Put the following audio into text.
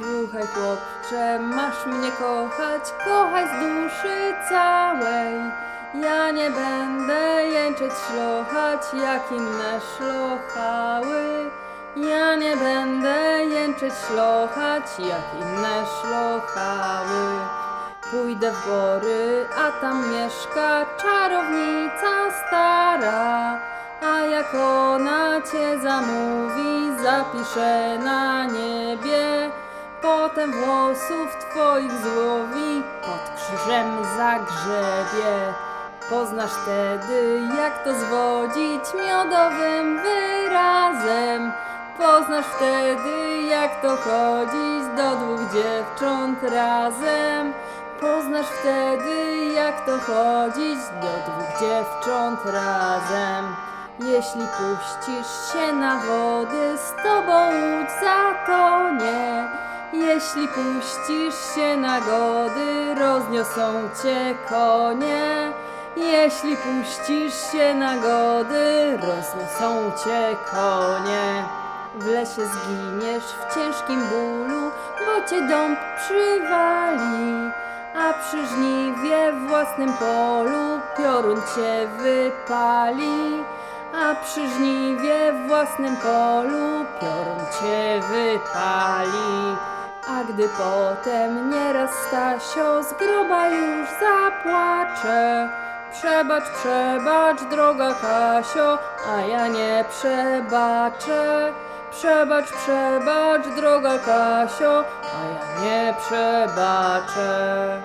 Słuchaj chłopcze, masz mnie kochać, kochaj z duszy całej. Ja nie będę jęczeć, szlochać jak inne szlochały. Ja nie będę jęczeć, szlochać jak inne szlochały. Pójdę w góry, a tam mieszka czarownica stara. A jak ona cię zamówi, zapiszę na niebie. Potem włosów twoich złowi, pod krzyżem zagrzebie. Poznasz wtedy, jak to zwodzić miodowym wyrazem. Poznasz wtedy, jak to chodzić do dwóch dziewcząt razem. Poznasz wtedy, jak to chodzić do dwóch dziewcząt razem. Jeśli puścisz się na wody, z tobą łódź zatonie. Jeśli puścisz się na gody, rozniosą cię konie. Jeśli puścisz się na gody, rozniosą cię konie. W lesie zginiesz w ciężkim bólu, bo cię dąb przywali. A przy żniwie w własnym polu piorun cię wypali. A przy żniwie w własnym polu piorun cię wypali. Gdy potem nieraz Stasio z groba już zapłacze. Przebacz, przebacz, droga Kasio, a ja nie przebaczę. Przebacz, przebacz, droga Kasio, a ja nie przebaczę